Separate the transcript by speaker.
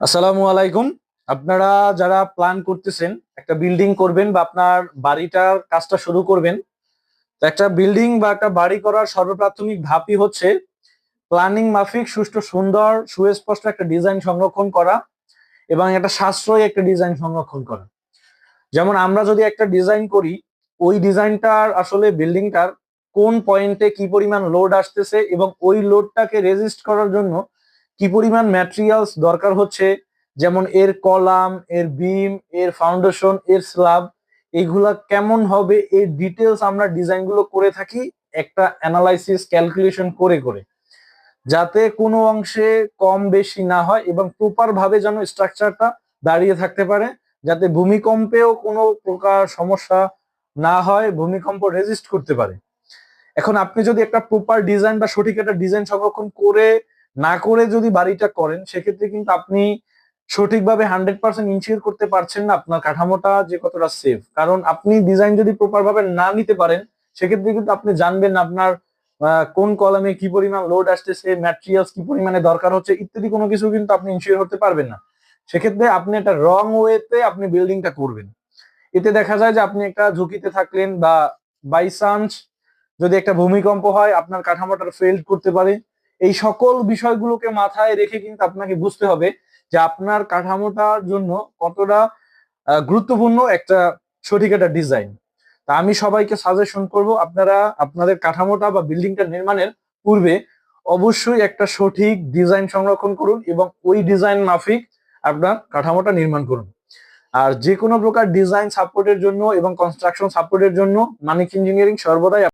Speaker 1: আসসালামু আলাইকুম। আপনারা যারা প্ল্যান করতেছেন, একটা বিল্ডিং করবেন বা আপনার বাড়িটার কাজটা শুরু করবেন, তো একটা বিল্ডিং বা একটা বাড়ি করার সর্বপ্রাথমিক ধাপই হচ্ছে প্ল্যানিং মাফিক, সুষ্ঠু, সুন্দর, সুস্পষ্ট একটা ডিজাইন সংরক্ষণ করা এবং একটা সাশ্রয়ী একটা ডিজাইন সংরক্ষণ করা। যেমন আমরা যদি একটা ডিজাইন করি, ওই ডিজাইনটার আসলে বিল্ডিংটার কোন পয়েন্টে কি পরিমাণ লোড আসতেছে এবং ওই লোডটাকে রেজিস্ট করার জন্য কি পরিমাণ ম্যাটেরিয়ালস দরকার হচ্ছে? যেমন এর কলাম, এর বিম এর ফাউন্ডেশন এর স্ল্যাব এইগুলা কেমন হবে? এর ডিটেলস আমরা ডিজাইনগুলো করে থাকি, একটা অ্যানালাইসিস ক্যালকুলেশন করে করে। যাতে কোনো অংশে কম বেশি না হয় এবং প্রপার ভাবে যেন স্ট্রাকচারটা দাঁড়িয়ে থাকতে পারে, যাতে ভূমিকম্পেও কোনো প্রকার সমস্যা না হয়, ভূমিকম্প রেজিস্ট করতে পারে। এখন আপনি যদি একটা প্রপার ডিজাইন বা সঠিক একটা ডিজাইন সংরক্ষণ করে না করে যদি বাড়িটা করেন, সেক্ষেত্রে কিন্তু আপনি সঠিকভাবে হান্ড্রেড পার্সেন্ট ইনশিওর করতে পারছেন না আপনার কাঠামোটা যে কতটা সেফ কারণ আপনি ডিজাইন যদি প্রপার ভাবে না নিতে পারেন, সেক্ষেত্রে কিন্তু আপনি জানবেন আপনার কোন কলামে কি পরিমাণ লোড আসতেছে ম্যাটেরিয়ালস কি পরিমাণে দরকার হচ্ছে, ইত্যাদি কোনো কিছু কিন্তু আপনি ইনশিওর হতে পারবেন না। সেক্ষেত্রে আপনি একটা রং ওয়েতে আপনি বিল্ডিংটা করবেন। এতে দেখা যায় যে আপনি একটা ঝুঁকিতে থাকলেন বা বাই চান্স যদি একটা ভূমিকম্প হয়, আপনার কাঠামোটা ফেল করতে পারে। এই সকল বিষয়গুলোকে মাথায় রেখে কিন্তু আপনাকে বুঝতে হবে যে আপনার কাঠামোটার জন্য কতটা গুরুত্বপূর্ণ একটা সঠিক একটা ডিজাইন তা আমি সবাইকে সাজেশন করব, আপনারা আপনাদের কাঠামোটা বা বিল্ডিংটা নির্মাণের পূর্বে অবশ্যই একটা সঠিক ডিজাইন সংরক্ষণ করুন এবং ওই ডিজাইন মাফিক আপনার কাঠামোটা নির্মাণ করুন। আর যে কোনো প্রকার ডিজাইন সাপোর্টের জন্য এবং কনস্ট্রাকশন সাপোর্টের জন্য মানিক ইঞ্জিনিয়ারিং সর্বদাই